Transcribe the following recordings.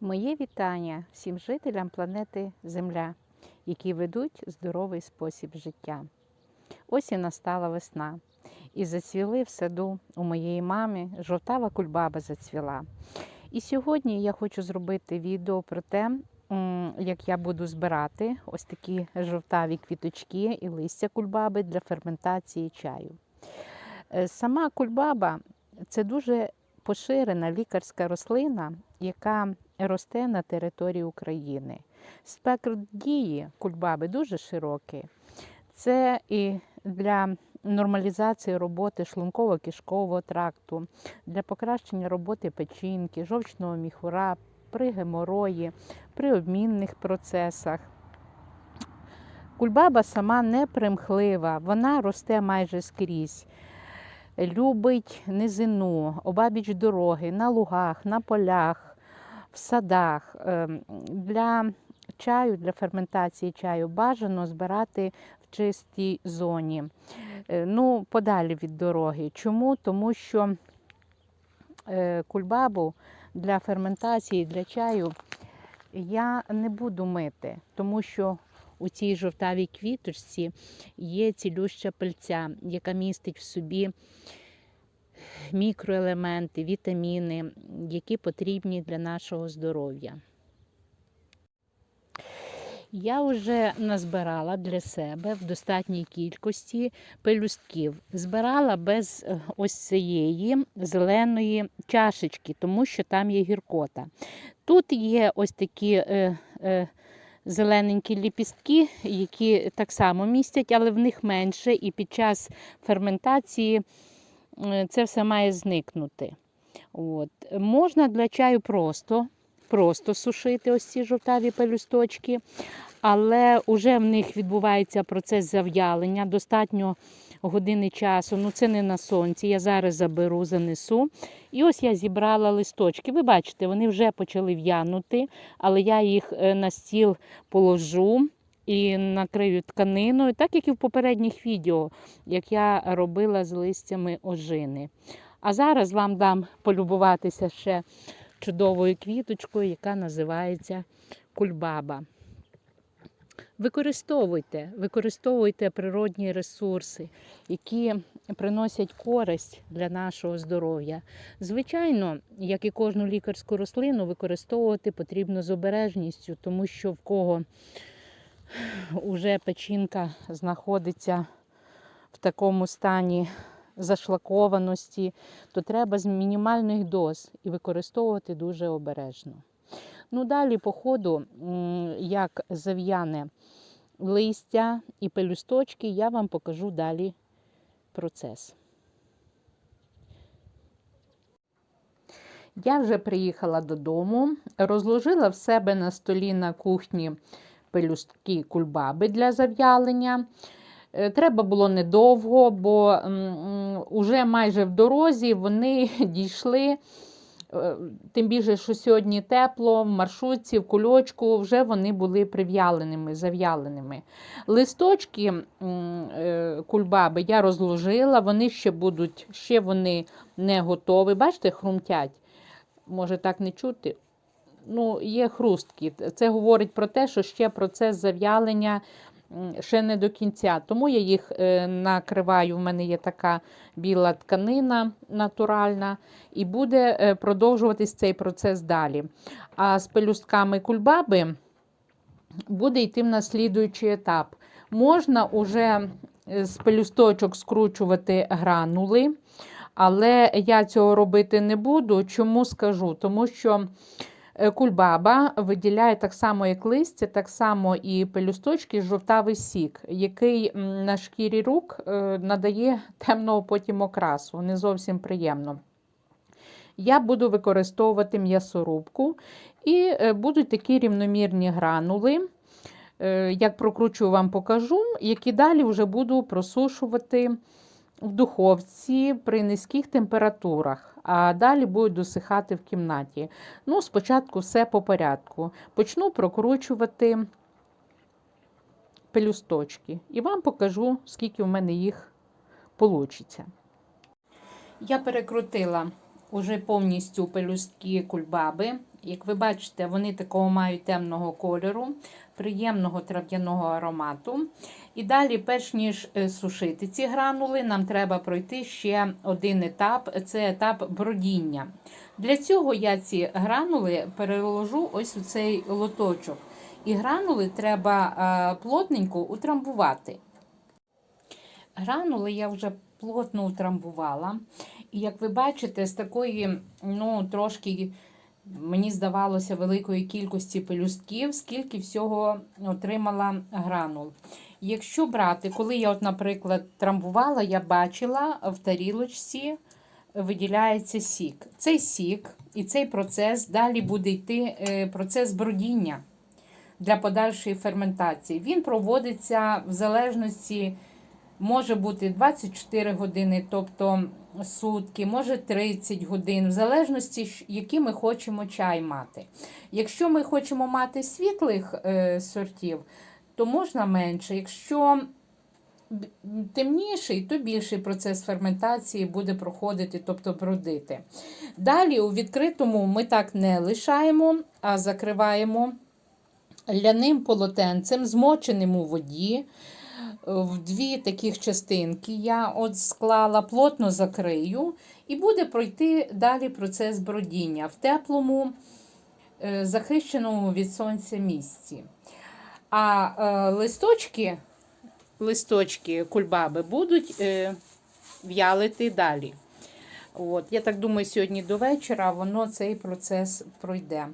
Моє вітання всім жителям планети Земля, які ведуть здоровий спосіб життя. Ось і настала весна, і зацвіли в саду у моєї мами жовтава кульбаба зацвіла. І сьогодні я хочу зробити відео про те, як я буду збирати ось такі жовтаві квіточки і листя кульбаби для ферментації чаю. Е, Сама кульбаба це дуже поширена лікарська рослина, яка росте на території України. Спектр дії кульбаби дуже широкий. Це і для нормалізації роботи шлунково-кишкового тракту, для покращення роботи печінки, жовчного міхура, при геморої, при обмінних процесах. Кульбаба сама не примхлива, вона росте майже скрізь. Любить низину, обабіч дороги, на лугах, на полях, в садах. Ем, Для чаю, для ферментації чаю бажано збирати в чистій зоні. Е, Ну, подалі від дороги. Чому? Тому що е, кульбабу для ферментації, для чаю я не буду мити, тому що у цій жовтавій квіточці є цілюща пильця, яка містить в собі мікроелементи, вітаміни, які потрібні для нашого здоров'я. Я вже назбирала для себе в достатній кількості пелюстків. Збирала без е, ось цієї зеленої чашечки, тому що там є гіркота. Тут є ось такі е, е, зелененькі ліпістки, які так само містять, але в них менше, і під час ферментації це все має зникнути. От. Можна для чаю просто, просто сушити ось ці жовтаві пелюсточки, але вже в них відбувається процес зав'ялення, достатньо години часу. Ну це не на сонці. Я зараз заберу, занесу. І ось я зібрала листочки. Ви бачите, вони вже почали в'янути, але я їх е, на стіл положу. І накрию тканиною, так як і в попередніх відео, як я робила з листями ожини. А зараз вам дам полюбуватися ще чудовою квіточкою, яка називається кульбаба. Використовуйте, використовуйте природні ресурси, які приносять користь для нашого здоров'я. Звичайно, як і кожну лікарську рослину, використовувати потрібно з обережністю, тому що в кого вже печінка знаходиться в такому стані зашлакованості, то треба з мінімальних доз і використовувати дуже обережно. Ну, далі, по ходу, як зав'яне листя і пелюсточки, я вам покажу далі процес. Я вже приїхала додому, розложила в себе на столі на кухні пелюстки кульбаби для зав'ялення. Е, Треба було недовго, бо м, майже в дорозі вони дійшли. Е, Тим більше, що сьогодні тепло, в маршрутці, в кульочку вже вони були прив'яленими, зав'яленими. Листочки е, кульбаби я розложила, вони ще будуть, ще вони не готові. Бачите, хрумтять. Може так не чути. Ну, є хрустки. Це говорить про те, що ще процес зав'ялення ще не до кінця. Тому я їх е, накриваю. У мене є така біла тканина натуральна, і буде е, продовжуватись цей процес далі. А з пелюстками кульбаби буде йти в наслідуючий етап. Можна уже з пелюсточок скручувати гранули, але я цього робити не буду. Чому скажу? Тому що кульбаба виділяє так само, як листя, так само і пелюсточки, жовтавий сік, який на шкірі рук е, надає темного потім окрасу, не зовсім приємно. Я буду використовувати м'ясорубку і е, будуть такі рівномірні гранули. Е, Як прокручу, вам покажу, які далі вже буду просушувати в духовці при низьких температурах, а далі будуть досихати в кімнаті. Ну, спочатку все по порядку. Почну прокручувати пелюсточки і вам покажу, скільки в мене їх вийде. Я перекрутила уже повністю пелюстки кульбаби. Як ви бачите, вони такого мають темного кольору, приємного трав'яного аромату. І далі, перш ніж е, сушити ці гранули, нам треба пройти ще один етап це етап бродіння. Для цього я ці гранули переложу ось у цей лоточок. І гранули треба е, плотненько утрамбувати. Гранули я вже плотно утрамбувала. І як ви бачите, з такої, ну, трошки, мені здавалося, великої кількості пелюстків, скільки всього отримала гранул. Якщо брати, коли я, от, наприклад, трамбувала, я бачила в тарілочці виділяється сік. Цей сік і цей процес далі буде йти е, процес бродіння для подальшої ферментації. Він проводиться в залежності, може бути 24 години, тобто сутки, може 30 годин, в залежності, який ми хочемо чай мати. Якщо ми хочемо мати світлих е, сортів, то можна менше. Якщо темніший, то більший процес ферментації буде проходити, тобто бродити. Далі у відкритому ми так не лишаємо, а закриваємо ляним полотенцем, змоченим у воді. В дві таких частинки я от склала, плотно закрию, і буде пройти далі процес бродіння в теплому, е, захищеному від сонця місці. А е, листочки, листочки кульбаби будуть е, в'ялити далі. От, я так думаю, сьогодні до вечора воно цей процес пройде.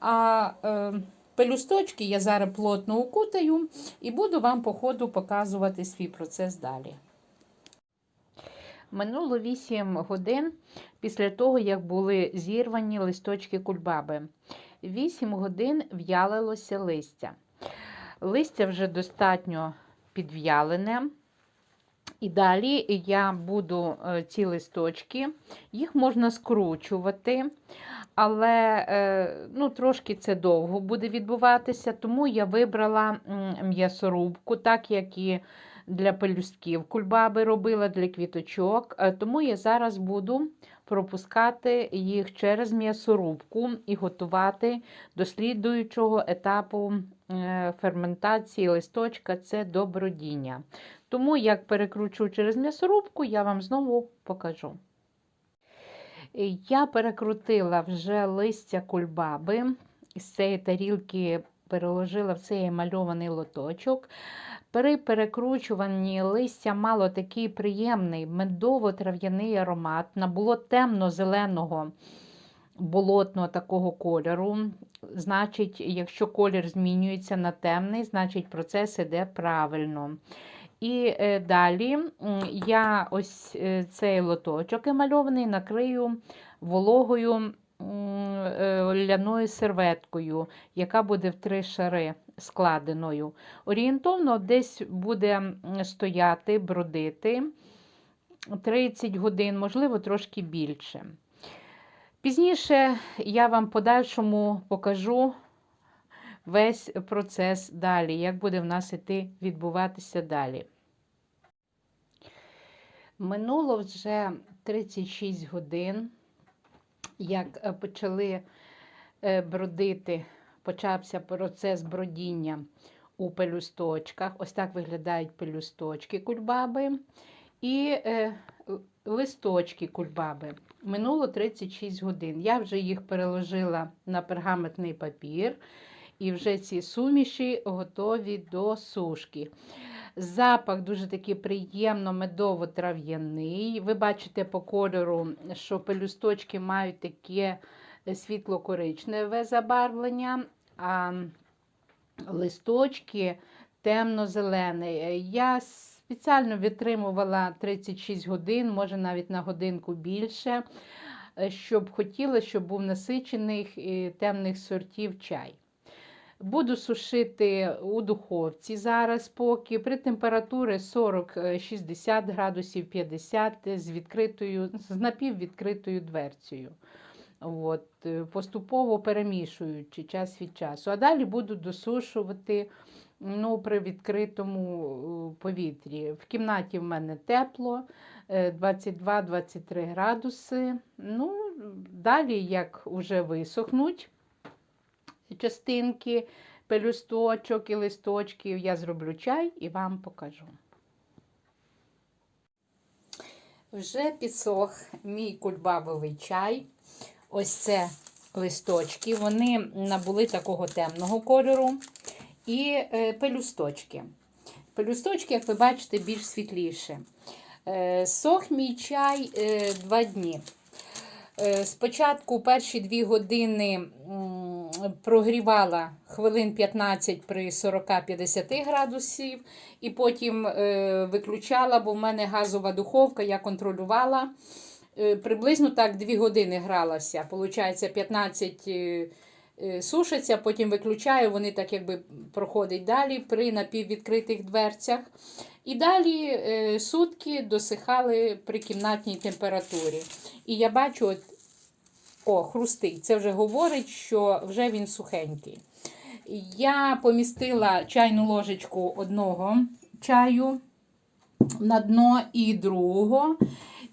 А е, пелюсточки я зараз плотно укутаю і буду вам по ходу показувати свій процес далі. Минуло 8 годин після того, як були зірвані листочки кульбаби. 8 годин в'ялилося листя. Листя вже достатньо підв'ялене. І далі я буду е, ці листочки, їх можна скручувати, але е, ну, трошки це довго буде відбуватися, тому я вибрала м'ясорубку, так як і для пелюстків кульбаби робила, для квіточок. Е, Тому я зараз буду пропускати їх через м'ясорубку і готувати до слідуючого етапу ферментації листочка це до бродіння. Тому, як перекручу через м'ясорубку, я вам знову покажу. Я перекрутила вже листя кульбаби. З цієї тарілки переложила в цей мальований лоточок. При перекручуванні листя мало такий приємний медово-трав'яний аромат, набуло темно-зеленого болотного такого кольору. Значить, якщо колір змінюється на темний, значить процес іде правильно. І е, далі я ось е, цей лоточок емальований накрию вологою е, ляною серветкою, яка буде в три шари складеною. Орієнтовно десь буде стояти, бродити 30 годин, можливо, трошки більше. Пізніше я вам подальшому покажу весь процес далі, як буде в нас іти відбуватися далі. Минуло вже 36 годин, як е, почали е, бродити, почався процес бродіння у пелюсточках. Ось так виглядають пелюсточки кульбаби і е, листочки кульбаби. Минуло 36 годин. Я вже їх переложила на пергаментний папір, і вже ці суміші готові до сушки. Запах дуже такий приємно медово-трав'яний. Ви бачите по кольору, що пелюсточки мають таке світло-коричневе забарвлення, а листочки темно-зелений. Я спеціально витримувала 36 годин, може навіть на годинку більше, е, щоб хотіла, щоб був насичений е, темних сортів чай. Буду сушити у духовці зараз поки при температурі 40-60 градусів 50 з відкритою, з напіввідкритою дверцею. От, е, поступово перемішуючи час від часу. А далі буду досушувати ну, при відкритому е, повітрі. В кімнаті в мене тепло, е, 22-23 градуси. Ну, далі, як вже висохнуть частинки пелюсточок і листочків, я зроблю чай і вам покажу. Вже підсох мій кульбабовий чай. Ось це листочки. Вони набули такого темного кольору. І е, пелюсточки. Пелюсточки, як ви бачите, більш світліше. Е, сох мій чай е, два дні. Е, Спочатку перші дві години прогрівала хвилин 15 при 40-50 градусів, і потім е, виключала, бо в мене газова духовка, я контролювала. Е, Приблизно так 2 години гралася. Получається, 15 е, е, сушиться, потім виключаю, вони так якби проходять далі при напіввідкритих дверцях. І далі е, сутки досихали при кімнатній температурі. І я бачу, от, о, хрустить. Це вже говорить, що вже він сухенький. Я помістила чайну ложечку одного чаю на дно і другого.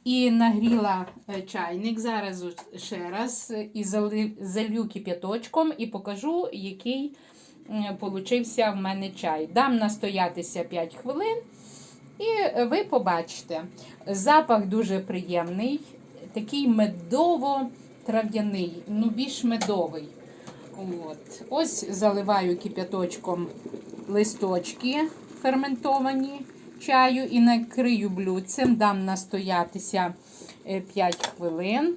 І нагріла е, чайник. Зараз ще раз е, і залью кип'яточком і покажу, який получився в мене чай. Дам настоятися 5 хвилин. І е, ви побачите, запах дуже приємний, такий медово-трав'яний, ну більш медовий. От. Ось заливаю кип'яточком листочки ферментовані чаю і накрию блюдцем, дам настоятися 5 хвилин.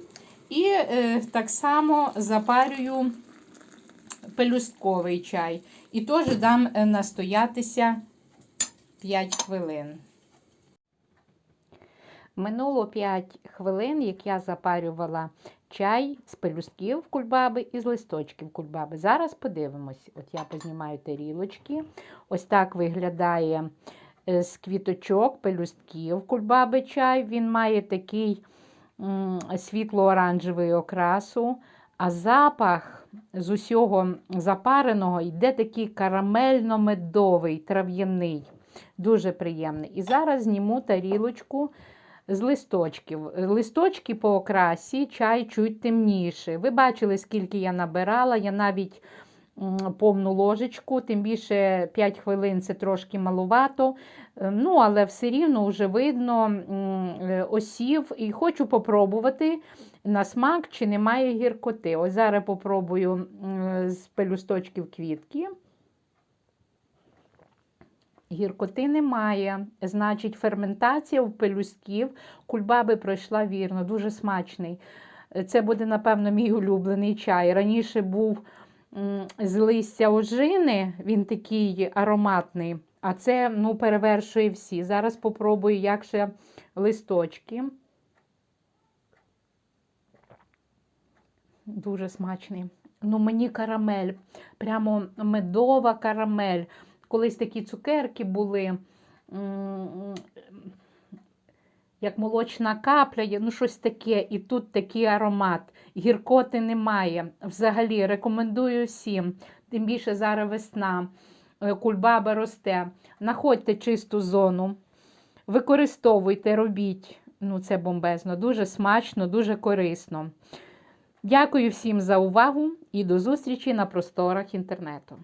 І е, так само запарюю пелюстковий чай. І теж дам е, настоятися 5 хвилин. Минуло 5 хвилин, як я запарювала чай з пелюстків кульбаби і з листочків кульбаби. Зараз подивимось. От я познімаю тарілочки. Ось так виглядає е, з квіточок, пелюстків кульбаби чай. Він має такий світло-оранжевий окрасу, а запах з усього запареного йде такий карамельно-медовий, трав'яний. Дуже приємний. І зараз зніму тарілочку з листочків. Листочки по окрасі, чай чуть темніший. Ви бачили, скільки я набирала. Я навіть повну ложечку, тим більше 5 хвилин це трошки малувато. Е, Ну, але все рівно вже видно е, осів. І хочу попробувати на смак, чи немає гіркоти. Ось зараз попробую з пелюсточків квітки. Гіркоти немає, значить, ферментація в пелюстків кульбаби пройшла вірно, дуже смачний. Це буде, напевно, мій улюблений чай. Раніше був з листя ожини, він такий ароматний, а це ну, перевершує всі. Зараз попробую, як ще листочки. Дуже смачний. Ну, мені карамель, прямо медова карамель. Колись такі цукерки були, як молочна капля, є, ну щось таке, і тут такий аромат. Гіркоти немає. Взагалі рекомендую всім. Тим більше зараз весна, е, кульбаба росте. Находьте чисту зону, використовуйте, робіть. Ну, це бомбезно, дуже смачно, дуже корисно. Дякую всім за увагу і до зустрічі на просторах інтернету.